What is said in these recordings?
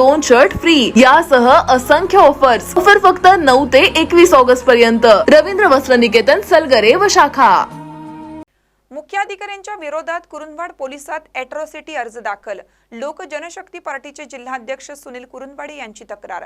दोन shirt free यासह असंख्य ऑफर्स ऑफर फक्त नऊ ते एकवीस ऑगस्ट पर्यंत. रवींद्र वस्त्र निकेतन सलगरे व शाखा. मुख्याधिकाऱ्यांच्या विरोधात कुरुंदवाड पोलिसात अॅट्रॉसिटी अर्ज दाखल. लोक जनशक्ती पार्टीचे जिल्हाध्यक्ष सुनील कुरुंदवाडे यांची तक्रार.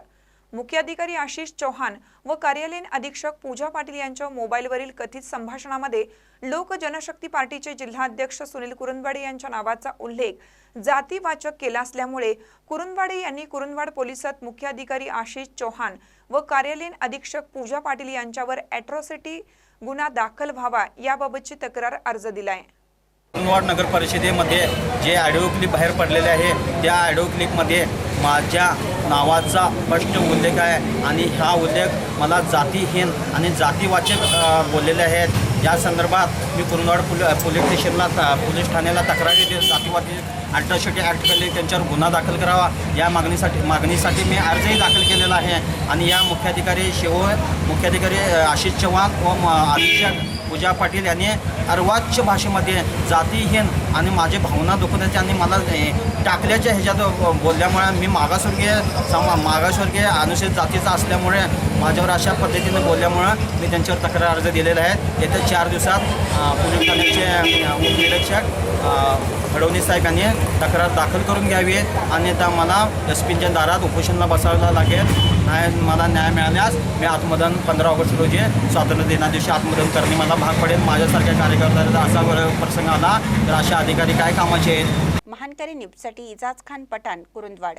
मुख्याधिकारी आशिष चौहान व कार्यालयीन अधीक्षक पूजा पाटील यांच्या मोबाईलवरील कथित संभाषणामध्ये लोक जनशक्ती पार्टीचे जिल्हाध्यक्ष सुनील कुरुंदवाडे यांच्या नावाचा उल्लेख जातीवाचक केला असल्यामुळे कुरुंदवाडे यांनी कुरुंदवाड पोलिसात मुख्याधिकारी आशिष चौहान व कार्यालयीन अधीक्षक पूजा पाटील यांच्यावर अॅट्रॉसिटी गुन्हा दाखल व्हावा याबाबतची तक्रार अर्ज दिलाय. कुंदवाड नगर परिषदेमध्ये जे ऑडिओ क्लिप बाहेर पडलेले आहे त्या ऑडिओ क्लिपमध्ये माझ्या नावाचा स्पष्ट उल्लेख आहे. आणि हा उल्लेख मला जातीहीन आणि जातीवाचक बोललेले आहेत. या संदर्भात मी कुरुंदवाड पोलि पोलीस स्टेशनला पोलीस ठाण्याला तक्रारी देऊन जातीवादी अॅट्रॉसिटी ॲक्ट त्यांच्यावर गुन्हा दाखल करावा. या मागणीसाठी मागणीसाठी मी अर्जही दाखल केलेला आहे. आणि या मुख्याधिकारी शिव मुख्याधिकारी आशिष चव्हाण व अधीक्षक पूजा पाटील यांनी अर्वाच्य भाषेमध्ये जातीहीन आणि माझे भावना दुखत आणि त्यांनी मला टाकल्याच्या ह्याच्यात बोलल्यामुळे मी मागासवर्गीय समा मागासवर्गीय अनुसूचित जातीचा असल्यामुळे माझ्यावर अशा पद्धतीनं बोलल्यामुळं मी त्यांच्यावर तक्रार अर्ज दिलेला आहे. येत्या चार दिवसात अ, पोलीस ठाण्याचे उपनिरीक्षक फडणवीस तक्रार दाखल करून घ्यावी. आणि त्या मला डस्टबिनच्या दारात उपोषणला बसायला लागेल. नाही मला न्याय मिळाल्यास मी आत्मदन पंधरा ऑगस्ट रोजी स्वातंत्र्य दिना दिवशी आत्मदान करणे मला भाग पडेल. माझ्यासारख्या कार्यकर्त्याचा असा प्रसंग आला तर अशा अधिकारी काय कामाचे आहेत? महानकरी न्यूजसाठी इजाज खान पठाण कुरुंदवाड.